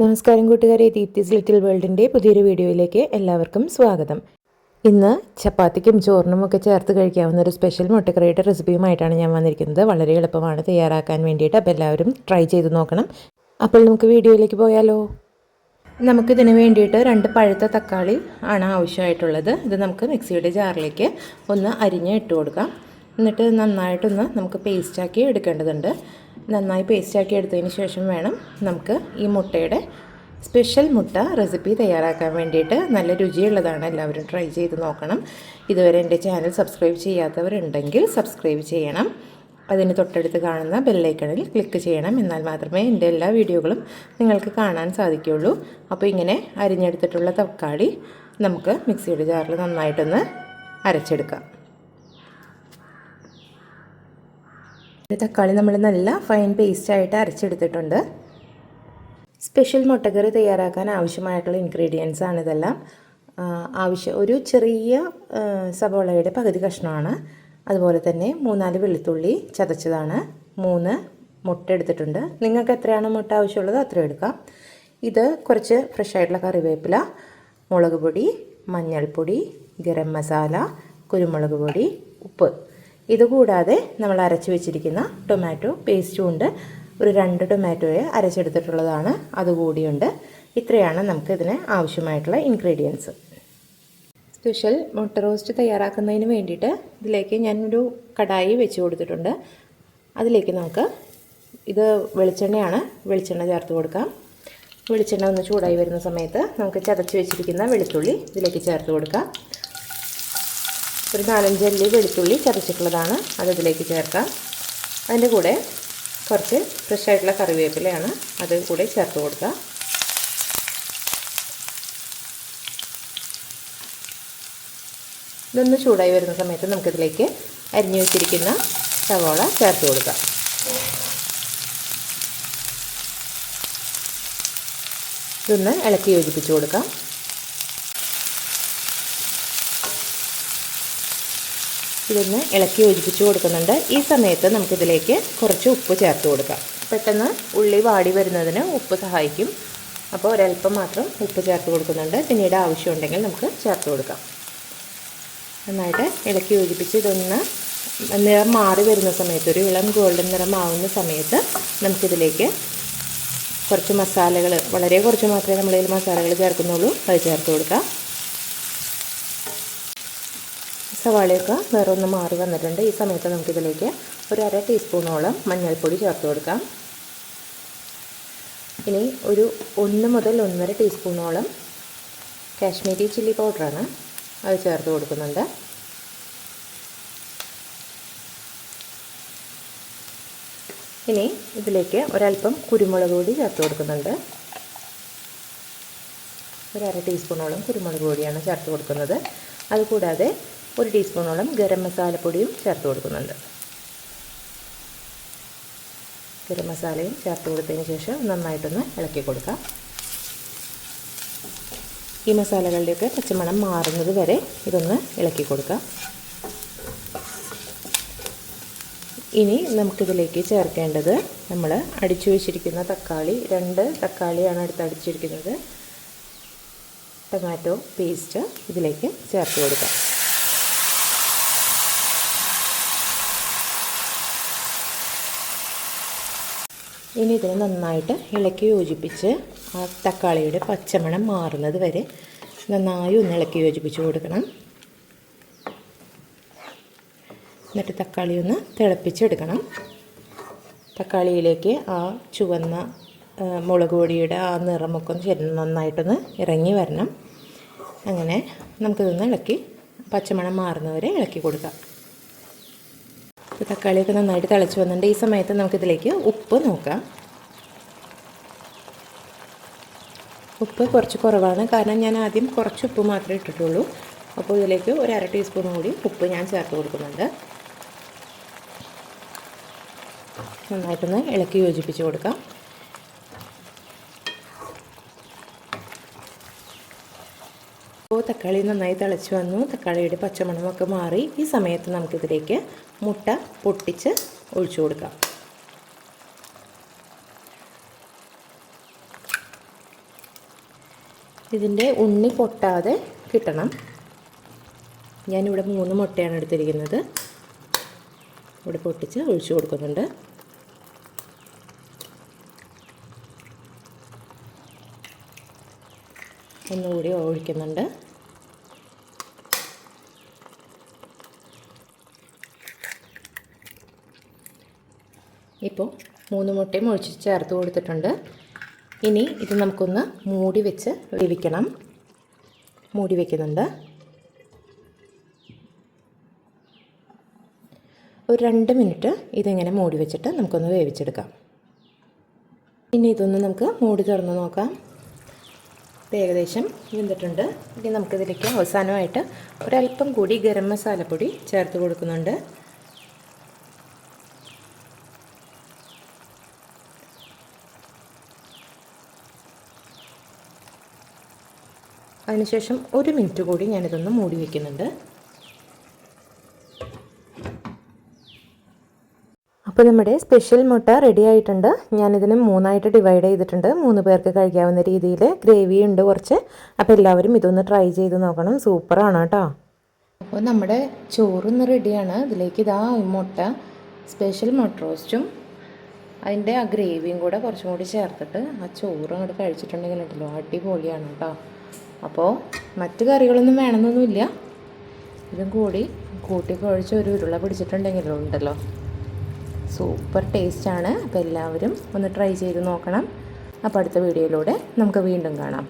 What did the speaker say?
നമസ്കാരം കൂട്ടുകാരെ ദീപ്തിസ് ലിറ്റിൽ വേൾഡിന്റെ പുതിയൊരു വീഡിയോയിലേക്ക് എല്ലാവർക്കും സ്വാഗതം. ഇന്ന് ചപ്പാത്തിക്കും ചോറിനും ഒക്കെ ചേർത്ത് കഴിക്കാവുന്ന ഒരു സ്പെഷ്യൽ മുട്ടക്കറിയുടെ റെസിപ്പിയുമായിട്ടാണ് ഞാൻ വന്നിരിക്കുന്നത്. വളരെ എളുപ്പമാണ് തയ്യാറാക്കാൻ വേണ്ടിയിട്ട് അപ്പോൾ എല്ലാവരും ട്രൈ ചെയ്ത് നോക്കണം. അപ്പോൾ നമുക്ക് വീഡിയോയിലേക്ക് പോയാലോ? നമുക്കിതിന് വേണ്ടിയിട്ട് രണ്ട് പഴുത്ത തക്കാളി ആണ് ആവശ്യമായിട്ടുള്ളത്. ഇത് നമുക്ക് മിക്സിയുടെ ജാറിലേക്ക് ഒന്ന് അരിഞ്ഞ് ഇട്ട് കൊടുക്കാം. എന്നിട്ട് നന്നായിട്ടൊന്ന് നമുക്ക് പേസ്റ്റാക്കി എടുക്കേണ്ടതുണ്ട്. നന്നായി പേസ്റ്റാക്കി എടുത്തതിന് ശേഷം വേണം നമുക്ക് ഈ മുട്ടയുടെ സ്പെഷ്യൽ മുട്ട റെസിപ്പി തയ്യാറാക്കാൻ വേണ്ടിയിട്ട് നല്ല രുചിയുള്ളതാണ്. എല്ലാവരും ട്രൈ ചെയ്ത് നോക്കണം. ഇതുവരെ എന്റെ ചാനൽ സബ്സ്ക്രൈബ് ചെയ്യാത്തവരുണ്ടെങ്കിൽ സബ്സ്ക്രൈബ് ചെയ്യണം. അതിന് തൊട്ടടുത്ത് കാണുന്ന ബെല്ലൈക്കണിൽ ക്ലിക്ക് ചെയ്യണം. എന്നാൽ മാത്രമേ എന്റെ എല്ലാ വീഡിയോകളും നിങ്ങൾക്ക് കാണാൻ സാധിക്കുകയുള്ളൂ. അപ്പോൾ ഇങ്ങനെ അരിഞ്ഞെടുത്തിട്ടുള്ള തക്കാളി നമുക്ക് മിക്സിയുടെ ജാറിൽ നന്നായിട്ടൊന്ന് അരച്ചെടുക്കാം. തക്കാളി നമ്മൾ നല്ല ഫൈൻ പേസ്റ്റായിട്ട് അരച്ചെടുത്തിട്ടുണ്ട്. സ്പെഷ്യൽ മുട്ടക്കറി തയ്യാറാക്കാൻ ആവശ്യമായിട്ടുള്ള ഇൻഗ്രീഡിയൻസ് ആണ് ഇതെല്ലാം. ആവശ്യം ഒരു ചെറിയ സബോളയുടെ പകുതി കഷ്ണമാണ്. അതുപോലെ തന്നെ മൂന്നാൽ വെളുത്തുള്ളി ചതച്ചതാണ്. മൂന്ന് മുട്ട എടുത്തിട്ടുണ്ട്. നിങ്ങൾക്ക് എത്രയാണ് മുട്ട ആവശ്യമുള്ളത് അത്രയും എടുക്കാം. ഇത് കുറച്ച് ഫ്രഷ് ആയിട്ടുള്ള കറിവേപ്പില മുളക് പൊടി മഞ്ഞൾപ്പൊടി ഗരം മസാല കുരുമുളക് പൊടി ഉപ്പ്. ഇതുകൂടാതെ നമ്മൾ അരച്ച് വെച്ചിരിക്കുന്ന ടൊമാറ്റോ പേസ്റ്റും ഉണ്ട്. ഒരു രണ്ട് ടൊമാറ്റോയെ അരച്ചെടുത്തിട്ടുള്ളതാണ്. അതുകൂടിയുണ്ട്. ഇത്രയാണ് നമുക്ക് ഇതിന് ആവശ്യമായിട്ടുള്ള ഇൻഗ്രീഡിയൻസ് സ്പെഷ്യൽ മുട്ട റോസ്റ്റ് തയ്യാറാക്കുന്നതിന് വേണ്ടിയിട്ട് ഇതിലേക്ക് ഞാനൊരു കടായി വെച്ച് കൊടുത്തിട്ടുണ്ട്. അതിലേക്ക് നമുക്ക് ഇത് വെളിച്ചെണ്ണയാണ്. വെളിച്ചെണ്ണ ചേർത്ത് കൊടുക്കാം. വെളിച്ചെണ്ണ ഒന്ന് ചൂടായി വരുന്ന സമയത്ത് നമുക്ക് ചതച്ച് വെച്ചിരിക്കുന്ന വെളുത്തുള്ളി ഇതിലേക്ക് ചേർത്ത് കൊടുക്കാം. ഒരു നാലഞ്ച് അല്ലി വെളുത്തുള്ളി ചതച്ചിട്ടുള്ളതാണ്. അതിലേക്ക് ചേർക്കാം. അതിന്റെ കൂടെ കുറച്ച് ഫ്രഷ് ആയിട്ടുള്ള കറിവേപ്പിലയാണ് അത് കൂടെ ചേർത്ത് കൊടുക്കുക. ഇതൊന്ന് ചൂടായി വരുന്ന സമയത്ത് നമുക്കിതിലേക്ക് അരിഞ്ഞു വെച്ചിരിക്കുന്ന സവോള ചേർത്ത് കൊടുക്കാം. ഇതൊന്ന് ഇളക്കി യോജിപ്പിച്ച് കൊടുക്കാം. ഇതൊന്ന് ഇളക്കി യോജിപ്പിച്ച് കൊടുക്കുന്നുണ്ട്. ഈ സമയത്ത് നമുക്കിതിലേക്ക് കുറച്ച് ഉപ്പ് ചേർത്ത് കൊടുക്കാം. പെട്ടെന്ന് ഉള്ളി വാടി വരുന്നതിന് ഉപ്പ് സഹായിക്കും. അപ്പോൾ ഒരല്പം മാത്രം ഉപ്പ് ചേർത്ത് കൊടുക്കുന്നുണ്ട്. പിന്നീട് ആവശ്യമുണ്ടെങ്കിൽ നമുക്ക് ചേർത്ത് കൊടുക്കാം. നന്നായിട്ട് ഇളക്കി യോജിപ്പിച്ച് ഇതൊന്ന് നിറം മാറി വരുന്ന സമയത്ത് ഒരു ഇളം ഗോൾഡൻ നിറം ആവുന്ന സമയത്ത് നമുക്കിതിലേക്ക് കുറച്ച് മസാലകൾ വളരെ കുറച്ച് മാത്രമേ നമ്മളിതിൽ മസാലകൾ ചേർക്കുന്നുള്ളൂ. അത് ചേർത്ത് കൊടുക്കാം. സവാളയൊക്കെ നിറമൊന്ന് മാറി വന്നിട്ടുണ്ട്. ഈ സമയത്ത് നമുക്കിതിലേക്ക് ഒരു അര ടീസ്പൂണോളം മഞ്ഞൾപ്പൊടി ചേർത്ത് കൊടുക്കാം. ഇനി ഒരു ഒന്ന് മുതൽ ഒന്നര ടീസ്പൂണോളം കാശ്മീരി ചില്ലി പൗഡറാണ് അത് ചേർത്ത് കൊടുക്കുന്നുണ്ട്. ഇനി ഇതിലേക്ക് ഒരല്പം കുരുമുളക് പൊടി ചേർത്ത് കൊടുക്കുന്നുണ്ട്. ഒരു അര ടീസ്പൂണോളം കുരുമുളക് പൊടിയാണ് ചേർത്ത് കൊടുക്കുന്നത്. അതുകൂടാതെ ഒരു ടീസ്പൂണോളം ഗരം മസാലപ്പൊടിയും ചേർത്ത് കൊടുക്കുന്നുണ്ട്. ഗരം മസാലയും ചേർത്ത് കൊടുത്തതിന് ശേഷം നന്നായിട്ടൊന്ന് ഇളക്കി കൊടുക്കാം. ഈ മസാലകളുടെയൊക്കെ പച്ചമണം മാറുന്നത് വരെ ഇതൊന്ന് ഇളക്കി കൊടുക്കാം. ഇനി നമുക്കിതിലേക്ക് ചേർക്കേണ്ടത് നമ്മൾ അടിച്ചു വെച്ചിരിക്കുന്ന തക്കാളി രണ്ട് തക്കാളിയാണ് അടുത്ത് അടിച്ചിരിക്കുന്നത്. ടൊമാറ്റോ പേസ്റ്റ് ഇതിലേക്ക് ചേർത്ത് കൊടുക്കാം. ഇനി ഇതിനെ നന്നായിട്ട് ഇളക്കി യോജിപ്പിച്ച് ആ തക്കാളിയുടെ പച്ചമണം മാറുന്നത് വരെ നന്നായി ഒന്ന് ഇളക്കി യോജിപ്പിച്ച് കൊടുക്കണം. എന്നിട്ട് തക്കാളി ഒന്ന് തിളപ്പിച്ചെടുക്കണം. തക്കാളിയിലേക്ക് ആ ചുവന്ന മുളക് പൊടിയുടെ ആ നിറമൊക്കെ ഒന്ന് ശരി നന്നായിട്ടൊന്ന് ഇറങ്ങി വരണം. അങ്ങനെ നമുക്കിതൊന്ന് ഇളക്കി പച്ചമണം മാറുന്നവരെ ഇളക്കി കൊടുക്കാം. തക്കാളിയൊക്കെ നന്നായിട്ട് തിളച്ച് വന്നിട്ടുണ്ട്. ഈ സമയത്ത് നമുക്കിതിലേക്ക് ഉപ്പ് നോക്കാം. ഉപ്പ് കുറച്ച് കുറവാണ്. കാരണം ഞാൻ ആദ്യം കുറച്ച് ഉപ്പ് മാത്രമേ ഇട്ടിട്ടുള്ളൂ. അപ്പോൾ ഇതിലേക്ക് ഒരു അര ടീസ്പൂൺ കൂടി ഉപ്പ് ഞാൻ ചേർത്ത് കൊടുക്കുന്നുണ്ട്. നന്നായിട്ടൊന്ന് ഇളക്കി യോജിപ്പിച്ച് കൊടുക്കാം. തക്കാളി നന്നായി തിളച്ച് വന്നു. തക്കാളിയുടെ പച്ചമണമൊക്കെ മാറി ഈ സമയത്ത് നമുക്കിതിലേക്ക് മുട്ട പൊട്ടിച്ച് ഒഴിച്ചു കൊടുക്കാം. ഇതിന്റെ ഉണ്ണി പൊട്ടാതെ കിട്ടണം. ഞാനിവിടെ മൂന്ന് മുട്ടയാണ് എടുത്തിരിക്കുന്നത്. ഇവിടെ പൊട്ടിച്ച് ഒഴിച്ചു കൊടുക്കുന്നുണ്ട്. ഒന്നുകൂടി ഒഴിക്കുന്നുണ്ട്. ഇപ്പോൾ മൂന്ന് മുട്ടയും ഒഴിച്ച് ചേർത്ത് കൊടുത്തിട്ടുണ്ട്. ഇനി ഇത് നമുക്കൊന്ന് മൂടി വെച്ച് വേവിക്കണം. മൂടി വയ്ക്കുന്നുണ്ട് ഒരു രണ്ട് മിനിറ്റ് ഇതിങ്ങനെ മൂടി വെച്ചിട്ട് നമുക്കൊന്ന് വേവിച്ചെടുക്കാം. ഇനി ഇതൊന്ന് നമുക്ക് മൂടി തുറന്ന് നോക്കാം. ഏകദേശം വെന്തിട്ടുണ്ട്. ഇനി നമുക്കിതിലേക്ക് അവസാനമായിട്ട് ഒരല്പം കൂടി ഗരം മസാലപ്പൊടി ചേർത്ത് കൊടുക്കുന്നുണ്ട്. അതിനുശേഷം ഒരു മിനിറ്റ് കൂടി ഞാനിതൊന്ന് മൂടി വയ്ക്കുന്നുണ്ട് അപ്പോൾ നമ്മുടെ സ്പെഷ്യൽ മുട്ട റെഡി ആയിട്ടുണ്ട്. ഞാനിതിനെ മൂന്നായിട്ട് ഡിവൈഡ് ചെയ്തിട്ടുണ്ട്. മൂന്ന് പേർക്ക് കഴിക്കാവുന്ന രീതിയിൽ ഗ്രേവി ഉണ്ട് കുറച്ച്. അപ്പോൾ എല്ലാവരും ഇതൊന്ന് ട്രൈ ചെയ്ത് നോക്കണം. സൂപ്പറാണ് കേട്ടോ. അപ്പോൾ നമ്മുടെ ചോറൊന്ന് റെഡിയാണ്. ഇതിലേക്ക് ഇതാ മുട്ട സ്പെഷ്യൽ മുട്ട റോസ്റ്റും അതിന്റെ ആ ഗ്രേവിയും കൂടെ കുറച്ചും കൂടി ചേർത്തിട്ട് ആ ചോറ് അങ്ങോട്ട് കഴിച്ചിട്ടുണ്ടെങ്കിൽ ഉണ്ടല്ലോ. അടിപൊളിയാണ് കേട്ടോ. അപ്പോൾ മറ്റു കറികളൊന്നും വേണമെന്നൊന്നുമില്ല. ഇതും കൂടി കൂട്ടി കുഴച്ച് ഒരു ഉരുള പിടിച്ചിട്ടുണ്ടെങ്കിലും ഉണ്ടല്ലോ. സൂപ്പർ ടേസ്റ്റാണ് അപ്പോൾ എല്ലാവരും ഒന്ന് ട്രൈ ചെയ്ത് നോക്കണം. അപ്പോൾ അടുത്ത വീഡിയോയിലൂടെ നമുക്ക് വീണ്ടും കാണാം.